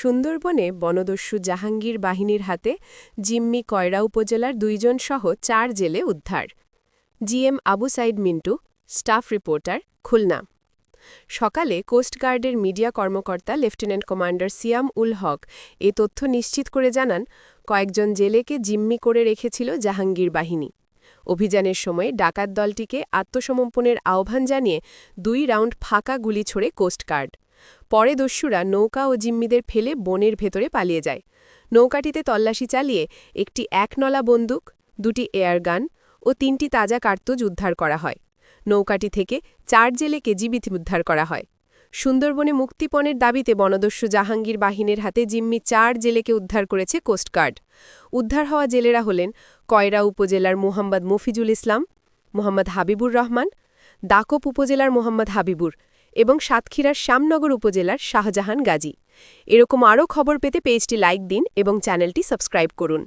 সুন্দরবনে বনদস্যু জাহাঙ্গীর বাহিনীর হাতে জিম্মি কয়রা উপজেলার দুইজন সহ চার জেলে উদ্ধার। GM Abu Saeed Mintu, staff reporter, Khulna. সকালে কোস্টগার্ডের মিডিয়া কর্মকর্তা লেফটেন্যান্ট কমান্ডার সিয়াম উল হক এ তথ্য নিশ্চিত করে জানান, কয়েকজন জেলেকে জিম্মি করে রেখেছিল জাহাঙ্গীর বাহিনী। অভিযানের সময় ডাকাত দলটিকে আত্মসমর্পণের আহ্বান জানিয়ে দুই রাউন্ড ফাঁকা গুলি ছোড়ে কোস্টগার্ড পরে দস্যুরা নৌকা ও জিম্মিদের ফেলে বনের ভেতরে পালিয়ে যায়। নৌকাটিতে তল্লাশি চালিয়ে একটি একনলা বন্দুক, দুটি এয়ারগান ও তিনটি তাজা কার্তুজ উদ্ধার করা হয়। নৌকাটি থেকে চার জেলেকে জীবিত উদ্ধার করা হয়। সুন্দরবনে মুক্তিপণের দাবিতে বনদস্যু জাহাঙ্গীর বাহিনীর হাতে জিম্মি চার জেলেকে উদ্ধার করেছে কোস্টগার্ড উদ্ধার হওয়া জেলেরা হলেন কয়রা উপজেলার মোহাম্মদ মফিজুল ইসলাম, মোহাম্মদ হাবিবুর রহমান, দাকপ উপজেলার মোহাম্মদ হাবিবুর এবং সাতক্ষীরার শ্যামনগর উপজেলার শাহজাহান গাজী। এরকম আরও খবর পেতে পেজটি লাইক দিন এবং চ্যানেলটি সাবস্ক্রাইব করুন।